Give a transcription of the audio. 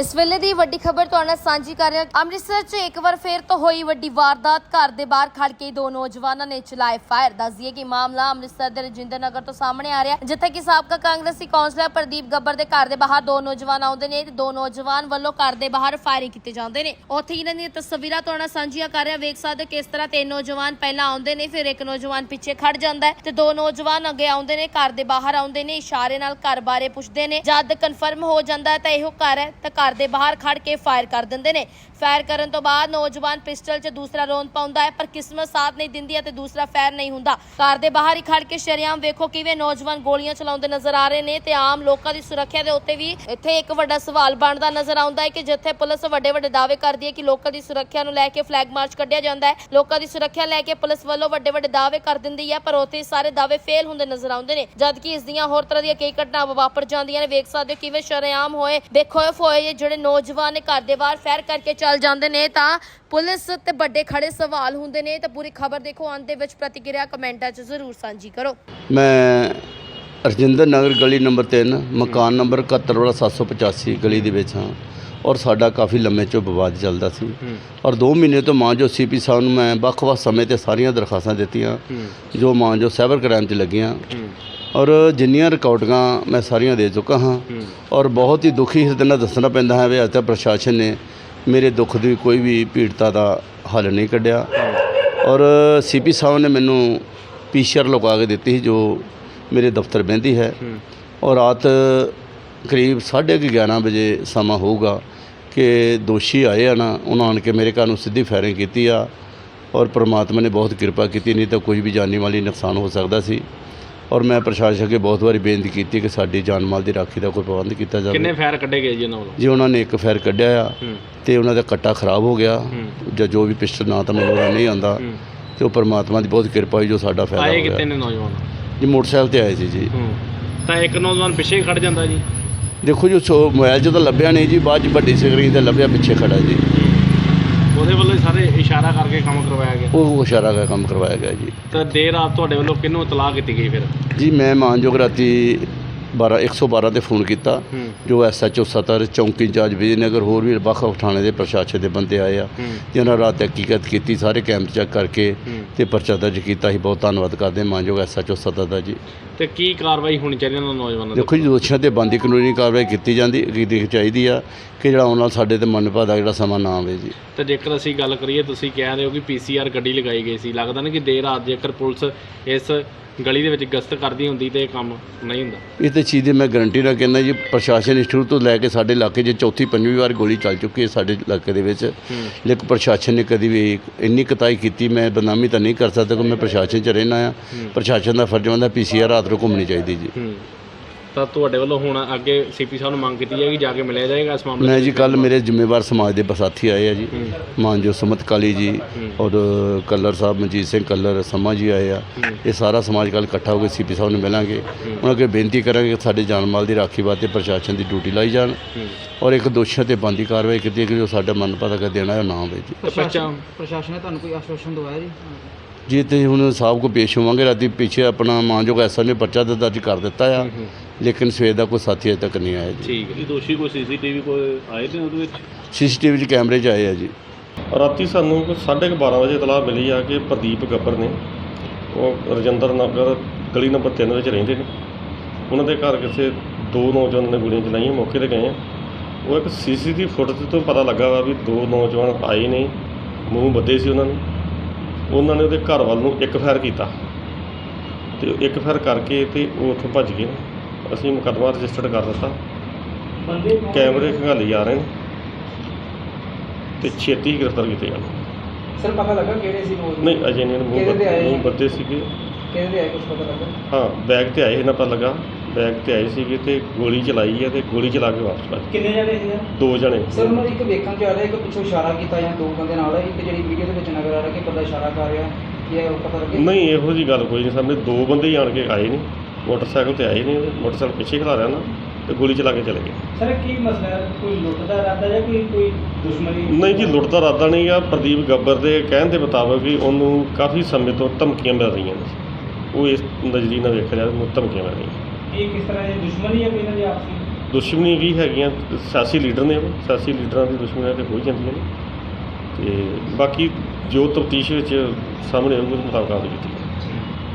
ਇਸ ਵੇਲੇ ਦੀ ਵੱਡੀ ਖਬਰ ਤੁਹਾਡੇ ਨਾਲ ਸਾਂਝੀ ਕਰ ਰਿਹਾ ਅੰਮ੍ਰਿਤਸਰ 'ਚ ਇੱਕ ਵਾਰ ਫੇਰ ਤੋਂ ਹੋਈ ਵੱਡੀ ਵਾਰਦਾਤ। ਘਰ ਦੇ ਬਾਹਰ ਖੜ ਕੇ ਦੋ ਨੌਜਵਾਨਾਂ ਨੇ ਚਲਾਏ ਫਾਇਰ। ਦੱਸ ਕਿ ਮਾਮਲਾ ਅੰਮ੍ਰਿਤਸਰ ਦੇ ਰਜਿੰਦਰ ਨਗਰ ਤੋਂ ਸਾਹਮਣੇ ਆ ਰਿਹਾ ਜਿੱਥੇ ਕਿ ਸਾਬਕਾ ਕਾਂਗਰਸੀ ਕੌਂਸਲਰ ਪ੍ਰਦੀਪ ਗੱਬਰ ਦੇ ਘਰ ਦੇ ਬਾਹਰ ਦੋ ਨੌਜਵਾਨ ਆਉਂਦੇ ਨੇ ਤੇ ਦੋ ਨੌਜਵਾਨ ਵੱਲੋਂ ਘਰ ਦੇ ਬਾਹਰ ਫਾਇਰਿੰਗ ਕੀਤੇ ਜਾਂਦੇ ਨੇ। ਉੱਥੇ ਇਹਨਾਂ ਦੀਆਂ ਤਸਵੀਰਾਂ ਤੁਹਾਡੇ ਨਾਲ ਸਾਂਝੀਆਂ ਕਰ ਰਿਹਾ ਵੇਖ ਸਕਦੇ ਹੋ ਕਿਸ ਤਰ੍ਹਾਂ ਤਿੰਨ ਨੌਜਵਾਨ ਪਹਿਲਾਂ ਆਉਂਦੇ ਨੇ, ਫਿਰ ਇੱਕ ਨੌਜਵਾਨ ਪਿੱਛੇ ਖੜ ਜਾਂਦਾ ਤੇ ਦੋ ਨੌਜਵਾਨ ਅੱਗੇ ਆਉਂਦੇ ਨੇ, ਘਰ ਦੇ ਬਾਹਰ ਆਉਂਦੇ ਨੇ, ਇਸ਼ਾਰੇ ਨਾਲ ਘਰ ਬਾਰੇ ਪੁੱਛਦੇ ਨੇ। ਜਦ ਕਨਫਰਮ ਹੋ ਜਾਂਦਾ ਹੈ ਤਾਂ ਇਹੋ ਘਰ ਹੈ, ਤਾਂ ਘਰ ਦੇ ਬਾਹਰ ਖੜ ਕੇ ਫਾਇਰ ਕਰ ਦਿੰਦੇ ਨੇ। ਫਾਇਰ ਕਰਨ ਤੋਂ ਬਾਅਦ ਨੌਜਵਾਨ ਪਿਸਟਲ 'ਚ ਦੂਸਰਾ ਰੌਂਦ ਪਾਉਂਦਾ ਹੈ, ਪਰ ਕਿਸਮਤ ਸਾਥ ਨਹੀਂ ਦਿੰਦੀ ਹੈ ਦੂਸਰਾ ਫਾਇਰ ਨਹੀਂ ਹੁੰਦਾ। ਘਰ ਦੇ ਬਾਹਰ ਹੀ ਖੜ ਕੇ ਸ਼ਰੇਆਮ ਵੇਖੋ ਕਿਵੇਂ ਨੌਜਵਾਨ ਗੋਲੀਆਂ ਚਲਾਉਂਦੇ ਨਜ਼ਰ ਆ ਰਹੇ ਨੇ ਤੇ ਆਮ ਲੋਕਾਂ ਦੀ ਸੁਰੱਖਿਆ ਦੇ ਉੱਤੇ ਵੀ ਇੱਥੇ ਇੱਕ ਵੱਡਾ ਸਵਾਲ ਬਣਦਾ ਨਜ਼ਰ ਆਉਂਦਾ ਹੈ ਕਿ ਜਿੱਥੇ ਪੁਲਿਸ ਵੱਡੇ ਵੱਡੇ ਦਾਅਵੇ ਕਰਦੀ ਹੈ ਕਿ ਲੋਕਾਂ ਦੀ ਸੁਰੱਖਿਆ ਨੂੰ ਲੈ ਕੇ ਫਲੈਗ ਮਾਰਚ ਕੱਢਿਆ ਜਾਂਦਾ ਹੈ, ਲੋਕਾਂ ਦੀ ਸੁਰੱਖਿਆ ਲੈ ਕੇ ਪੁਲਿਸ ਵੱਲੋਂ ਵੱਡੇ ਵੱਡੇ ਦਾਅਵੇ ਕਰ ਦਿੰਦੀ ਹੈ, ਪਰ ਉੱਥੇ ਸਾਰੇ ਦਾਅਵੇ ਫੇਲ ਹੁੰਦੇ ਨਜ਼ਰ ਆਉਂਦੇ ਨੇ। ਜਦਕਿ ਇਸ ਦੀਆਂ ਹੋਰ ਤਰ੍ਹਾਂ ਦੀਆਂ ਕਈ ਘਟਨਾਵਾਂ ਵਾਪਰ ਜਾਂਦੀਆਂ ਨੇ, ਵੇਖ ਸਕਦੇ ਹੋ ਕਿਵੇਂ ਸ਼ਰੇਆਮ ਹੋਏ ਬੇਖੌਫ ਹੋਏ ਜਿਹੜੇ ਨੌਜਵਾਨ ਨੇ ਘਰ ਦੇ ਬਾਹਰ ਫੈਰ ਕਰਕੇ ਚੱਲ ਜਾਂਦੇ ਨੇ ਤਾਂ ਪੁਲਿਸ ਤੇ ਵੱਡੇ ਖੜੇ ਸਵਾਲ ਹੁੰਦੇ ਨੇ ਤਾਂ ਪੂਰੀ ਖਬਰ ਦੇਖੋ ਅੰਤ ਦੇ ਵਿੱਚ ਪ੍ਰਤੀਕਿਰਿਆ ਕਮੈਂਟਾਂ 'ਚ ਜ਼ਰੂਰ ਸਾਂਝੀ ਕਰੋ। ਮੈਂ ਰਜਿੰਦਰ ਨਗਰ ਗਲੀ ਨੰਬਰ 3 ਮਕਾਨ ਨੰਬਰ 71 ਵਾਲਾ 785 ਗਲੀ ਦੇ ਵਿੱਚ ਹਾਂ ਔਰ ਸਾਡਾ ਕਾਫੀ ਲੰਮੇ ਚੋਂ ਵਿਵਾਦ ਚੱਲਦਾ ਸੀ। ਔਰ 2 ਮਹੀਨੇ ਤੋਂ ਮਾਂ ਜੋ ਸੀਪੀ ਸਾਹਿਬ ਨੂੰ ਮੈਂ ਵੱਖ-ਵੱਖ ਸਮੇਂ ਤੇ ਸਾਰੀਆਂ ਦਰਖਾਸਤਾਂ ਦਿੱਤੀਆਂ ਜੋ ਮਾਂ ਜੋ ਸਾਈਬਰ ਕ੍ਰਾਈਮ 'ਚ ਲੱਗੀਆਂ। ਔਰ ਜਿੰਨੀਆਂ ਰਿਕਾਰਡਿੰਗਾਂ ਮੈਂ ਸਾਰੀਆਂ ਦੇ ਚੁੱਕਾ ਹਾਂ ਔਰ ਬਹੁਤ ਹੀ ਦੁਖੀ ਹਿਰਦੇ ਨਾਲ ਦੱਸਣਾ ਪੈਂਦਾ ਹੈ ਵੀ ਅੱਜ ਤੱਕ ਪ੍ਰਸ਼ਾਸਨ ਨੇ ਮੇਰੇ ਦੁੱਖ ਦੀ ਕੋਈ ਵੀ ਪੀੜਤਾ ਦਾ ਹੱਲ ਨਹੀਂ ਕੱਢਿਆ। ਔਰ ਸੀਪੀ ਸਾਹਿਬ ਨੇ ਮੈਨੂੰ ਪੀਸ਼ਰ ਲਗਾ ਕੇ ਦਿੱਤੀ ਸੀ ਜੋ ਮੇਰੇ ਦਫ਼ਤਰ ਬਹਿੰਦੀ ਹੈ। ਔਰ ਰਾਤ ਕਰੀਬ 11:30 ਵਜੇ ਸਮਾਂ ਹੋਊਗਾ ਕਿ ਦੋਸ਼ੀ ਆਏ ਆ ਨਾ ਉਹਨਾਂ ਆਣ ਕੇ ਮੇਰੇ ਘਰ ਨੂੰ ਸਿੱਧੀ ਫਾਇਰਿੰਗ ਕੀਤੀ ਆ। ਔਰ ਪ੍ਰਮਾਤਮਾ ਨੇ ਬਹੁਤ ਕਿਰਪਾ ਕੀਤੀ ਨਹੀਂ ਤਾਂ ਕੋਈ ਵੀ ਜਾਨੀ ਮਾਲੀ ਨੁਕਸਾਨ ਹੋ ਸਕਦਾ ਸੀ। ਔਰ ਮੈਂ ਪ੍ਰਸ਼ਾਸਨ ਅੱਗੇ ਬਹੁਤ ਵਾਰੀ ਬੇਨਤੀ ਕੀਤੀ ਕਿ ਸਾਡੀ ਜਾਨ ਮਾਲ ਦੀ ਰਾਖੀ ਦਾ ਕੋਈ ਪ੍ਰਬੰਧ ਕੀਤਾ ਕਿੰਨੇ ਜਾਵੇ ਫਾਇਰ ਕੱਢੇ ਗਏ ਜੀ ਉਹਨਾਂ ਵੱਲੋਂ? ਜੀ ਉਹਨਾਂ ਨੇ ਇੱਕ ਫਾਇਰ ਕੱਢਿਆ ਆ ਤੇ ਉਹਨਾਂ ਦਾ ਕੱਟਾ ਖਰਾਬ ਹੋ ਗਿਆ। ਜਾਂ ਜੋ ਵੀ ਪਿਸਟਲ ਨਾ ਤਾਂ ਮੈਨੂੰ ਨਹੀਂ ਆਉਂਦਾ। ਤੇ ਉਹ ਪਰਮਾਤਮਾ ਦੀ ਬਹੁਤ ਕਿਰਪਾ ਹੋਈ ਜੋ ਸਾਡਾ ਫਾਇਦਾ ਆਏ ਹੋ ਕਿਤੇ ਨੇ ਨੌਜਵਾਨ? ਜੀ ਮੋਟਰਸਾਈਕਲ ਤੇ ਆਏ ਸੀ ਜੀ। ਤਾਂ ਇੱਕ ਨੌਜਵਾਨ ਪਿੱਛੇ ਖੜ ਜਾਂਦਾ ਜੀ? ਦੇਖੋ ਜੋ ਸੋ ਮੋਬਾਈਲ 'ਚ ਤਾਂ ਲੱਭਿਆ ਨਹੀਂ ਜੀ ਬਾਅਦ 'ਚ ਵੱਡੀ ਸਕਰੀਨ ਤੇ ਲੱਭਿਆ ਪਿੱਛੇ ਖੜਾ ਜੀ। ਉਹਦੇ ਵੱਲੋਂ ਹੀ ਸਾਰੇ ਇਸ਼ਾਰਾ ਕਰਕੇ ਕੰਮ ਕਰਵਾਇਆ ਗਿਆ। ਉਹ ਇਸ਼ਾਰਾ ਦਾ ਕੰਮ ਕਰਵਾਇਆ ਗਿਆ ਜੀ। ਤਾਂ ਦੇਰ ਰਾਤ ਤੁਹਾਡੇ ਵੱਲੋਂ ਕਿਹਨੂੰ ਇਤਲਾਹ ਕੀਤੀ ਗਈ ਫਿਰ? ਜੀ ਮੈਂ ਮਾਨਯੋਗ ਰਾਤੀ 12 112 ਤੇ ਫੋਨ ਕੀਤਾ। ਜੋ ਐਸਐਚਓ ਸਤਰ ਚੌਂਕੀ ਇੰਚਾਰਜ ਵਿਜੇਨਗਰ ਹੋਰ ਵੀ ਵੱਖ ਥਾਣੇ ਦੇ ਪ੍ਰਸ਼ਾਸਨ ਦੇ ਬੰਦੇ ਆਏ ਆ। ਹੂੰ। ਜਿਹਨਾਂ ਰਾਤ ਤਹਿਕੀਕਤ ਕੀਤੀ ਸਾਰੇ ਕੈਂਪ ਚੈੱਕ ਕਰਕੇ ਤੇ ਪਰਚਾ ਦਰਜ ਕੀਤਾ ਸੀ। ਬਹੁਤ ਧੰਨਵਾਦ ਕਰਦੇ ਮਾਨਯੋਗ ਐਸਐਚਓ ਸਤਰ ਦਾ ਜੀ। ਤੇ ਕੀ ਕਾਰਵਾਈ ਹੋਣੀ ਚਾਹੀਦੀ ਉਹਨਾਂ ਨੌਜਵਾਨਾਂ ਦੇ ਦੇਖੋ ਜੀ ਦੋਸ਼ੀਆਂ ਤੇ ਬੰਦੀ ਕਾਨੂੰਨੀ ਕਾਰਵਾਈ ਕੀਤੀ ਜਾਂਦੀ ਕੀਤੀ ਚਾਹੀਦੀ ਆ ਕਿ ਜਿਹੜਾ ਨਾਲ ਸਾਡੇ ਤੇ ਮਨਪਾ ਦਾ ਜਿਹੜਾ ਸਮਾਂ ਨਾ ਆਵੇ ਜੀ। ਤੇ ਜੇਕਰ ਅਸੀਂ ਗੱਲ ਕਰੀਏ ਤੁਸੀਂ ਕਹਿ ਰਹੇ ਹੋ ਕਿ ਪੀਸੀਆਰ ਗੱਡੀ ਲਗਾਈ ਗਈ ਸੀ। ਲੱਗਦਾ ਨਾ ਕਿ ਦੇਰ ਰਾਤ ਜੇਕਰ ਪੁਲਿਸ ਇਸ ਗਲੀ ਦੇ ਵਿੱਚ ਗਸ਼ਤ ਕਰਦੀ ਹੁੰਦੀ ਤੇ ਇਹ ਕੰਮ ਨਹੀਂ ਹੁੰਦਾ। ਇਹ ਤੇ ਚੀਜ਼ ਦੀ ਮੈਂ ਗਰੰਟੀ ਨਾਲ ਕਹਿੰਦਾ ਜੀ ਪ੍ਰਸ਼ਾਸਨ ਨੇ ਸ਼ੁਰੂ ਤੋਂ ਲੈ ਕੇ ਸਾਡੇ ਇਲਾਕੇ 'ਚ ਚੌਥੀ ਪੰਜਵੀਂ ਵਾਰ ਗੋਲੀ ਚੱਲ ਚੁੱਕੀ ਹੈ ਸਾਡੇ ਇਲਾਕੇ ਦੇ ਵਿੱਚ। ਲੇਕਿਨ ਪ੍ਰਸ਼ਾਸਨ ਨੇ ਕਦੀ ਵੀ ਇੰਨੀ ਕਤਾਈ ਕੀਤੀ ਮੈਂ ਬਦਨਾਮੀ ਤਾਂ ਨਹੀਂ ਕਰ ਸਕਦਾ ਕਿ ਮੈਂ ਪ੍ਰਸ਼ਾਸਨ 'ਚ ਰਹਿਣਾ ਆ। ਪ੍ਰਸ਼ਾਸਨ ਦਾ ਫਰਜ਼ ਹੁੰਦਾ ਪੀਸੀਆਰ ਰਾਤ ਨੂੰ ਘੁੰਮਣੀ ਚਾਹੀਦੀ ਜੀ। ਤਾਂ ਤੁਹਾਡੇ ਵੱਲੋਂ ਹੁਣ ਅੱਗੇ ਸੀਪੀ ਸਾਹਿਬ ਨੂੰ ਮੰਗ ਕੀਤੀ ਜਾਏਗੀ ਜਾ ਕੇ ਮਿਲਿਆ ਜਾਏਗਾ ਇਸ ਮਾਮਲੇ ਮੈਂ? ਜੀ ਕੱਲ ਮੇਰੇ ਜ਼ਿੰਮੇਵਾਰ ਸਮਾਜ ਦੇ ਬਸਾਥੀ ਆਏ ਆ ਜੀ। ਹੂੰ। ਮਾਨਜੋ ਸੁਮਤ ਕਾਲੀ ਜੀ ਔਰ ਕੱਲਰ ਸਾਹਿਬ ਮਨਜੀਤ ਸਿੰਘ ਕੱਲਰ ਸਮਾ ਜੀ ਆਏ ਆ। ਹੂੰ। ਇਹ ਸਾਰਾ ਸਮਾਜ ਕੱਲ ਇਕੱਠਾ ਹੋ ਕੇ ਸੀਪੀ ਸਾਹਿਬ ਨੂੰ ਮਿਲਾਂਗੇ। ਉਹਨਾਂ ਅੱਗੇ ਬੇਨਤੀ ਕਰਾਂਗੇ ਕਿ ਸਾਡੇ ਜਾਨ ਮਾਲ ਦੀ ਰਾਖੀ ਵਾਸਤੇ ਪ੍ਰਸ਼ਾਸਨ ਦੀ ਡਿਊਟੀ ਲਾਈ ਜਾਣ ਹੂੰ। ਔਰ ਇੱਕ ਦੋਸ਼ੀਆਂ ਤੇ ਬੰਦੀ ਕਾਰਵਾਈ ਕੀਤੀ ਕਿ ਜੋ ਸਾਡਾ ਮਨ ਪਤਾ ਕਰ ਦੇਣਾ ਹੈ ਉਹ ਨਾ ਹੋਵੇ ਜੀ। ਪ੍ਰਸ਼ਾਸਨ ਨੇ ਤੁਹਾਨੂੰ ਕੋਈ ਆਸ਼ਵਾਸਨ ਦਵਾਇਆ ਜੀ? ਜੀ ਤੇ ਹੁਣ ਸਾਹਿਬ ਕੋ ਪੇਸ਼ ਹੋਵਾਂਗੇ ਰਾਤੀ ਪਿੱਛੇ ਆਪਣਾ ਮਾਨਯੋਗ ਐਸਾ ਨੇ ਪਰਚਾ ਤਾਂ ਦਰਜ ਕਰ ਦਿੱਤਾ ਆ ਲੇਕਿਨ ਸਵੇਰ ਦਾ ਕੋਈ ਸਾਥੀ ਅਜੇ ਤੱਕ ਨਹੀਂ ਆਇਆ ਜੀ। ਠੀਕ ਹੈ। ਦੋਸ਼ੀ ਕੋਈ ਸੀਸੀਟੀਵੀ ਕੋਈ ਆਏ ਨੇ ਉਹਦੇ ਵਿੱਚ? ਸੀਸੀਟੀਵੀ 'ਚ ਕੈਮਰੇ 'ਚ ਆਏ ਆ ਜੀ। ਰਾਤੀ ਸਾਨੂੰ ਕੋਈ ਸਾਢੇ ਕੁ 12 ਵਜੇ ਇਤਲਾਹ ਮਿਲੀ ਆ ਕਿ ਪ੍ਰਦੀਪ ਗੱਬਰ ਨੇ ਉਹ ਰਜਿੰਦਰ ਨਗਰ ਗਲੀ ਨੰਬਰ 3 ਵਿੱਚ ਰਹਿੰਦੇ ਨੇ। ਉਹਨਾਂ ਦੇ ਘਰ ਕਿਸੇ ਦੋ ਨੌਜਵਾਨਾਂ ਨੇ ਗੋਲੀਆਂ ਚਲਾਈਆਂ ਮੌਕੇ ਤੇ ਗਏ ਆ। ਉਹ ਇੱਕ ਸੀਸੀਟੀਵੀ ਫੁਟੇਜ ਤੋਂ ਪਤਾ ਲੱਗਾ ਵਾ ਵੀ ਦੋ ਨੌਜਵਾਨ ਆਏ ਨੇ ਮੂੰਹ ਬੱਦੇ ਸੀ ਉਹਨਾਂ ਨੇ। ਉਹਨਾਂ ਨੇ ਉਹਦੇ ਘਰ ਵੱਲ ਨੂੰ ਇੱਕ ਫਾਇਰ ਕੀਤਾ। ਤੇ ਇੱਕ ਫਾਇਰ ਕਰਕੇ ਤੇ ਉਹ ਉੱਥੋਂ ਭੱਜ ਗਏ। ਅਸੀਂ ਮੁਕੱਦਮਾ ਰਜਿਸਟਰਡ ਕਰ ਦਿੱਤਾ। ਕੈਮਰੇ ਖੰਗਾਲੀ ਜਾ ਰਹੇ ਨੇ। ਤੇ ਛੇਤੀ ਗ੍ਰਿਫਤਾਰ ਕੀਤੇ ਜਾਣ। ਸਰ ਪਤਾ ਲੱਗਾ ਕਿਹੜੇ ਸੀ ਲੋਕ ਨਹੀਂ ਅਜੇ ਨਹੀਂ ਮੂੰਹ ਬੱਦੇ ਸੀਗੇ। ਕਿਹਦੇ ਆਏ ਕੁਝ ਪਤਾ ਲੱਗਾ? ਹਾਂ ਬੈਗ ਤੇ ਆਏ ਇਹਨਾਂ ਪਤਾ ਲੱਗਾ। ਬੈਗ ਤੇ ਆਏ ਸੀਗੇ ਤੇ ਗੋਲੀ ਚਲਾਈ ਹੈ ਤੇ ਗੋਲੀ ਚਲਾ ਕੇ ਵਾਪਸ ਭੱਜ ਕਿੰਨੇ ਜਣੇ ਸੀ ਗਏ। ਦੋ ਜਣੇ। ਸਰ ਉਹਨਾਂ ਦੀ ਇੱਕ ਵੇਖਣ ਚ ਆ ਰਿਹਾ ਇੱਕ ਪਿੱਛੋਂ ਇਸ਼ਾਰਾ ਕੀਤਾ ਜਾਂ ਦੋ ਬੰਦੇ ਨਾਲ ਹੈ ਇੱਕ ਜਿਹੜੀ ਵੀਡੀਓ ਦੇ ਵਿੱਚ ਨਜ਼ਰ ਆ ਰਿਹਾ ਕਿ ਬੰਦਾ ਇਸ਼ਾਰਾ ਕਰ ਰਿਹਾ ਕੀ ਇਹ ਪਤਾ ਲੱਗੇ? ਨਹੀਂ ਇਹੋ ਜੀ ਗੱਲ ਕੋਈ ਨਹੀਂ ਸਾਹਮਣੇ। ਦੋ ਬੰਦੇ ਹੀ ਆਣ ਕੇ ਆਏ ਨੇ ਮੋਟਰਸਾਈਕਲ ਤੇ ਆਏ ਨੇ ਮੋਟਰਸਾਈਕਲ ਪਿੱਛੇ ਖਲਾ ਰਿਆ ਨਾ ਤੇ ਗੋਲੀ ਚਲਾ ਕੇ ਚਲੇ ਗਏ। ਸਰ ਕੀ ਮਸਲਾ ਹੈ? ਕੋਈ ਲੁੱਟ ਦਾ ਇਰਾਦਾ ਜਾਂ ਕੋਈ ਕੋਈ ਦੁਸ਼ਮਣੀ? ਨਹੀਂ ਜੀ ਲੁੱਟ ਦਾ ਇਰਾਦਾ ਨਹੀਂ ਆ। ਪ੍ਰਦੀਪ ਗੱਬਰ ਦੇ ਕਹਿਣ ਦੇ ਮੁਤਾਬਕ ਵੀ ਉਹਨੂੰ ਕਾਫੀ ਸਮੇਂ ਤੋਂ ਧਮਕੀਆਂ ਮਿਲ ਰਹੀਆਂ ਨੇ। ਉਹ ਇਸ ਨਜ਼ਰੀਏ ਨਾਲ ਵੇਖਿਆ ਜਾਵੇ ਉਹਨੂੰ ਧਮਕੀਆਂ ਮਿਲ ਰਹੀਆਂ ਇਹ ਕਿਸ ਤਰ੍ਹਾਂ ਦੀ ਦੁਸ਼ਮਣੀ ਹੈ ਕੋਈ ਇਹਨਾਂ ਦੀ ਆਪਸੀ? ਦੁਸ਼ਮਣੀ ਵੀ ਹੈਗੀਆਂ, ਸਿਆਸੀ ਲੀਡਰ ਨੇ ਉਹ, ਸਿਆਸੀ ਲੀਡਰਾਂ ਦੀ ਦੁਸ਼ਮਣੀਆਂ ਤੇ ਹੋ ਹੀ ਜਾਂਦੀਆਂ ਨੇ। ਤੇ ਬਾਕੀ ਜੋ ਤਫਤੀਸ਼ ਵਿੱਚ ਸਾਹਮਣੇ ਆਊਗਾ ਉਸ ਮੁਤਾਬਕ ਕਾਰਵਾਈ ਕੀਤੀ ਜਾਊਗੀ